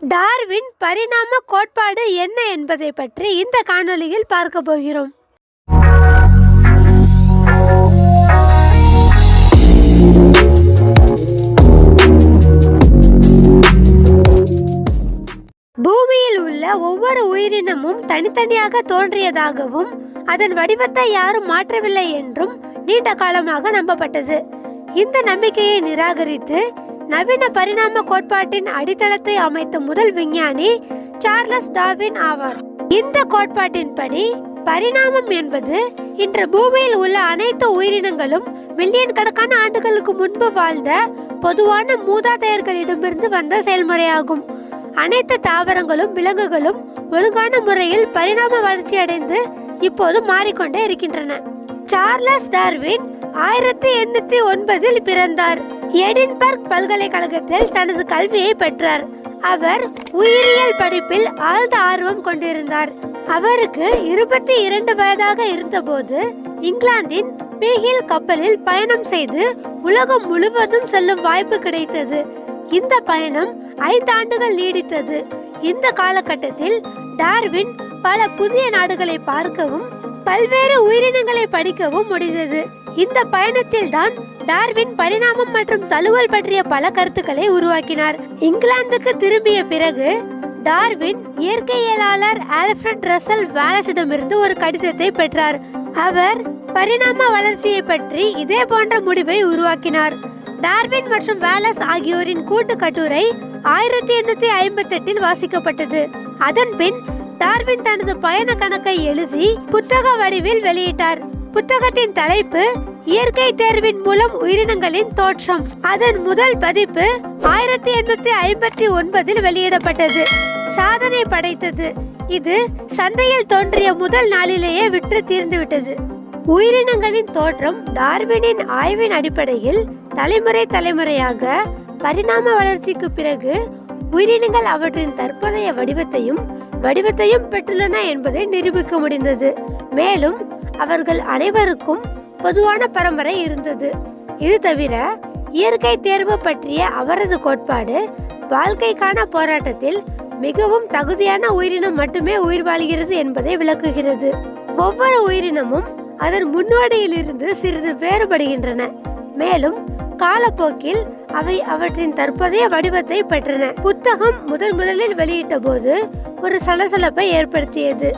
Darwin பரிணாம கோட்பாடு என்ன என்பதை பற்றி இந்த காணொளியில் பார்க்க போகிறோம். பூமியில் உள்ள ஒவ்வொரு உயிரினமும் தனித்தனியாக தோன்றியதாகவும் அதன் வடிவத்தை யாரும் மாற்றவில்லை என்றும் நீண்ட காலமாக நம்பப்பட்டது. இந்த நம்பிக்கையை நிராகரித்து நவீன பரிணாம கோட்பாட்டின் அடித்தளத்தை அமைத்த முதல் விஞ்ஞானி சார்லஸ் டார்வின் ஆவார். இந்த கோட்பாட்டின்படி பரிணாமம் என்பது இன்று பூமியில் உள்ள அனைத்து உயிரினங்களும் மில்லியன் கணக்கான ஆண்டுகளுக்கு முன்பு வாழ்ந்த பொதுவான மூதாதையர்களிடமிருந்து வந்த செயல்முறையாகும். அனைத்து தாவரங்களும் விலங்குகளும் ஒழுங்கான முறையில் பரிணாம வளர்ச்சி அடைந்து இப்போது மாறிக்கொண்டே இருக்கின்றன. சார்லஸ் டார்வின் ஆயிரத்தி எண்ணூத்தி ஒன்பதில் பிறந்தார். எடின்பர்க் பல்கலைக்கழகத்தில் தனது கல்வியை பெற்றார். அவர் உயிரியல் படிப்பில் ஆழ்ந்த ஆர்வம் கொண்டிருந்தார். அவருக்கு இருபத்தி இரண்டு வயதாக இருந்தபோது இங்கிலாந்தின் பீகில் கப்பலில் பயணம் செய்து உலகம் முழுவதும் செல்லும் வாய்ப்பு கிடைத்தது. இந்த பயணம் ஐந்து ஆண்டுகள் நீடித்தது. இந்த காலகட்டத்தில் டார்வின் பல புதிய நாடுகளை பார்க்கவும் பல்வேறு உயிரினங்களை படிக்கவும் முடிந்தது. இந்த பயணத்தில் தான் டார்வின் பரிணாமம் மற்றும் தழுவல் பற்றிய பல கருத்துக்களை உருவாக்கினார். இங்கிலாந்துக்கு திரும்பிய பிறகு டார்வின் இயற்கையியலாளர் ஆல்ஃபிரட் ரசல் வாலஸிடமிருந்து ஒரு கடிதத்தை பெற்றார். அவர் பரிணாம வளர்ச்சியை பற்றி இதே போன்ற முடிவை உருவாக்கினார். டார்வின் மற்றும் வேலஸ் ஆகியோரின் கூட்டு கட்டுரை ஆயிரத்தி எண்ணூத்தி ஐம்பத்தி எட்டில் வாசிக்கப்பட்டது. அதன் பின் டார்வின் தனது பயண கணக்கை எழுதி புத்தக வடிவில் வெளியிட்டார். புத்தகத்தின் தலைப்பு இயற்கை தேர்வின் மூலம் உயிரினங்களின் தோற்றம். அதன் முதல் பதிப்பு ஆயிரத்தி எண்ணூத்தி ஐம்பத்தி ஒன்பதில் வெளியிடப்பட்டது. சாதனை படைத்தது. இது சந்தையில் தோன்றிய முதல் நாளிலேயே விற்று தீர்ந்துவிட்டது. உயிரினங்களின் தோற்றம் டார்வினின் ஆய்வின் அடிப்படையில் தலைமுறை தலைமுறையாக பரிணாம வளர்ச்சிக்கு பிறகு உயிரினங்கள் அவற்றின் தற்போதைய வடிவத்தையும் வடிவத்தையும் பெற்றுள்ளன என்பதை நிரூபிக்க முடிந்தது. மேலும் அவர்கள் அனைவருக்கும் பொதுவான பரம்பரை இருந்தது. இது தவிர இயற்கை தேர்வு பற்றிய அவரது கோட்பாடு வாழ்க்கைக்கான போராட்டத்தில் மிகவும் தகுதியான உயிரினம் மட்டுமே உயிர் வாழ்கிறது என்பதை விளக்குகிறது. ஒவ்வொரு உயிரினமும் அதன் முன்னோடியிலிருந்து சிறிது வேறுபடுகின்றன. மேலும் காலப்போக்கில் அவை அவற்றின் தற்போதைய வடிவத்தை பெற்றன. புத்தகம் முதன் முதலில் வெளியிட்ட போது ஒரு சலசலப்பை ஏற்படுத்தியது.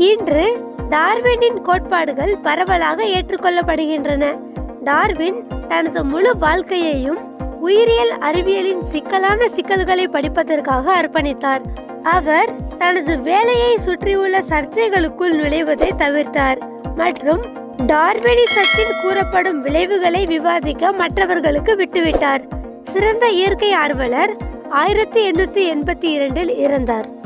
இன்று டார்வினின் கோட்பாடுகள் பரவலாக ஏற்றுக்கொள்ளப்படுகின்றன. டார்வின் தனது முழு வாழ்க்கையையும் உயிரியல் அறிவியலின் சிக்கலான சிக்கல்களை படிப்பதற்காக அர்ப்பணித்தார். அவர் தனது வேலையை சுற்றியுள்ள சர்ச்சைகளுக்குள் நுழைவதை தவிர்த்தார் மற்றும் டார்வினிசத்தில் கூறப்படும் விளைவுகளை விவாதிக்க மற்றவர்களுக்கு விட்டுவிட்டார். சிறந்த இயற்கை ஆர்வலர் ஆயிரத்தி எண்ணூத்தி எண்பத்தி இரண்டில் இறந்தார்.